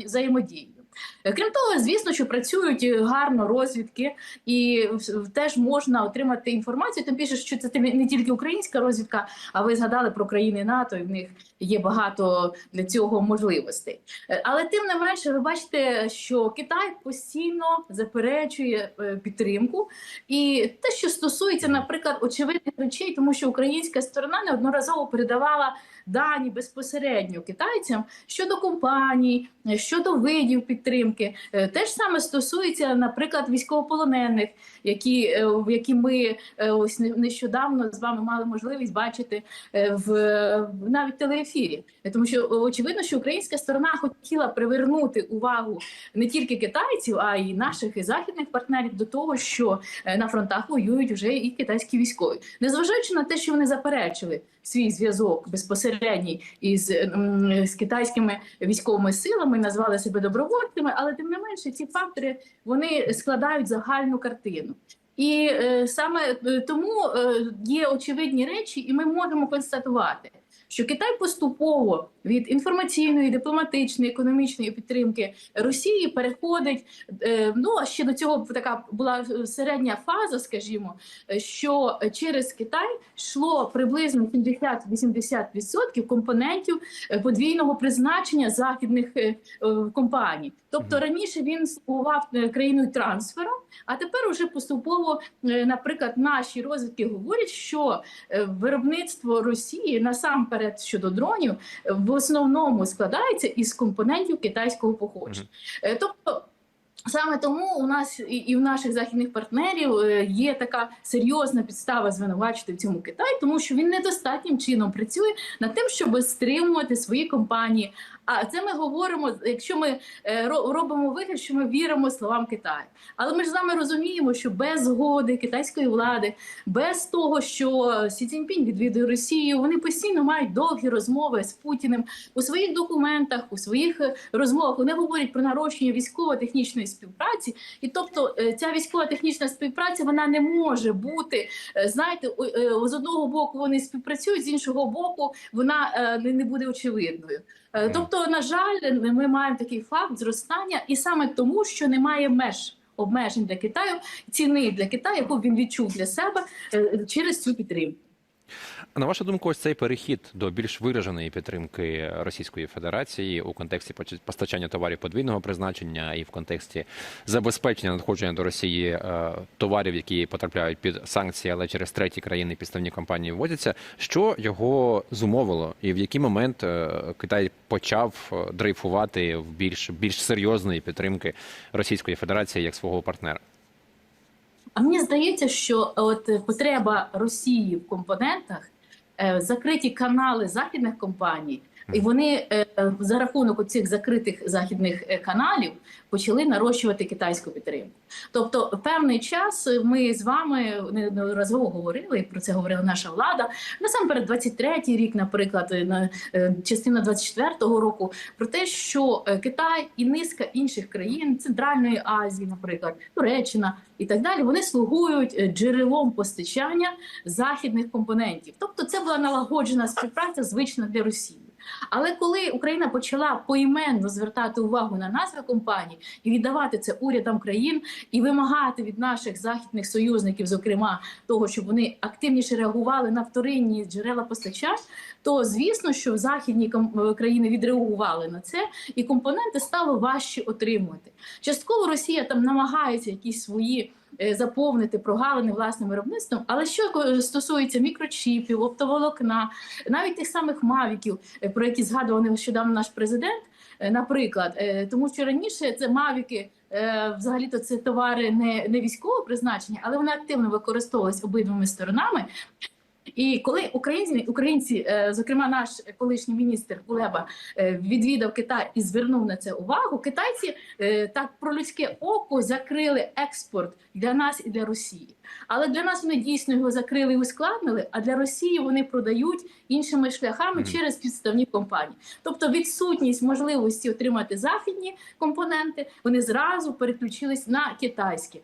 взаємодію. Е, Крім того, звісно, що працюють е, гарно розвідки, і теж можна отримати інформацію. Тим більше, що це не тільки українська розвідка, а ви згадали про країни НАТО, і в них є багато для цього можливостей. Е, Але тим не менше, ви бачите, що Китай постійно заперечує підтримку, і те, що стосується, наприклад, очевидних речей, тому що українська сторона неодноразово передавала дані безпосередньо китайцям щодо компаній, е, щодо видів підтримки. Е, Те ж саме стосується, наприклад, військовополонених, які, е, які ми ось не- нещодавно з вами мали можливість бачити в навіть телеефірі. Тому що очевидно, що українська сторона хотіла привернути увагу не тільки китайців, а й наших і західних партнерів до того, що на фронтах воюють вже і китайські військові, незважаючи на те, що вони заперечили свій зв'язок безпосередній із з китайськими військовими силами, назвали себе добровольцями, але тим не менше ці фактори вони складають загальну картину. І е, саме е, тому е, є очевидні речі, і ми можемо констатувати, що Китай поступово від інформаційної, дипломатичної, економічної підтримки Росії переходить. Е, ну а ще до цього така була середня фаза, скажімо, що через Китай йшло приблизно 70-80% компонентів е, подвійного призначення західних е, компаній. Тобто раніше він слугував країною трансфером, а тепер уже поступово, наприклад, наші розвідки говорять, що виробництво Росії насамперед щодо дронів е, в основному складається із компонентів китайського походження. Е, Тобто. Саме тому у нас і, в наших західних партнерів е, є така серйозна підстава звинувачити в цьому Китай, тому що він недостатнім чином працює над тим, щоб стримувати свої компанії. А це ми говоримо, якщо ми е, робимо вигляд, що ми віримо словам Китаю. Але ми ж з вами розуміємо, що без згоди китайської влади, без того, що Сі Цзіньпінь відвідує Росію, вони постійно мають довгі розмови з Путіним у своїх документах, у своїх е, розмовах. Вони говорять про нарощення військово-технічної співпраці, і тобто е, ця військово-технічна співпраця вона не може бути. е, Знаєте, е, з одного боку вони співпрацюють, з іншого боку, вона не буде очевидною. Тобто, на жаль, ми маємо такий факт зростання, і саме тому, що немає меж. Обмежень для Китаю, ціни для Китаю, яку він відчув для себе через цю підтримку. На вашу думку, ось цей перехід до більш вираженої підтримки Російської Федерації у контексті постачання товарів подвійного призначення і в контексті забезпечення надходження до Росії е, товарів, які потрапляють під санкції, але через треті країни підставні компанії вводяться. Що його зумовило, і в який момент е, Китай почав е, дрейфувати в більш більш серйозної підтримки Російської Федерації як свого партнера? А мені здається, що от потреба Росії в компонентах, закриті канали західних компаній, і вони е, за рахунок цих закритих західних е, каналів почали нарощувати китайську підтримку. Тобто, певний час ми з вами неодноразово говорили, і про це говорила наша влада. Насамперед, 23-й рік, наприклад, на е, частина 24-го року, про те, що е, Китай і низка інших країн Центральної Азії, наприклад, Туреччина і так далі, вони слугують е, джерелом постачання західних компонентів. Тобто, це була налагоджена співпраця звична для Росії. Але коли Україна почала поіменно звертати увагу на назви компаній і віддавати це урядам країн, і вимагати від наших західних союзників, зокрема того, щоб вони активніше реагували на вторинні джерела постачань, то звісно, що західні країни відреагували на це, і компоненти стало важче отримувати. Частково Росія там намагається якісь свої. Е, Заповнити прогалини власним виробництвом, але що стосується мікрочіпів, оптоволокна, навіть тих самих мавіків, е, про які згадував нещодавно наш президент, е, наприклад, тому що раніше це мавіки. Взагалі-то це товари не, не військового призначення, але вони активно використовувалися обидвими сторонами. І коли українці, українці, е, зокрема наш колишній міністр Кулеба, е, відвідав Китай і звернув на це увагу, китайці е, так про людське око закрили експорт для нас і для Росії. Але для нас вони дійсно його закрили і ускладнили. А для Росії вони продають іншими шляхами через підставні компанії. Тобто відсутність можливості отримати західні компоненти, вони зразу переключились на китайські.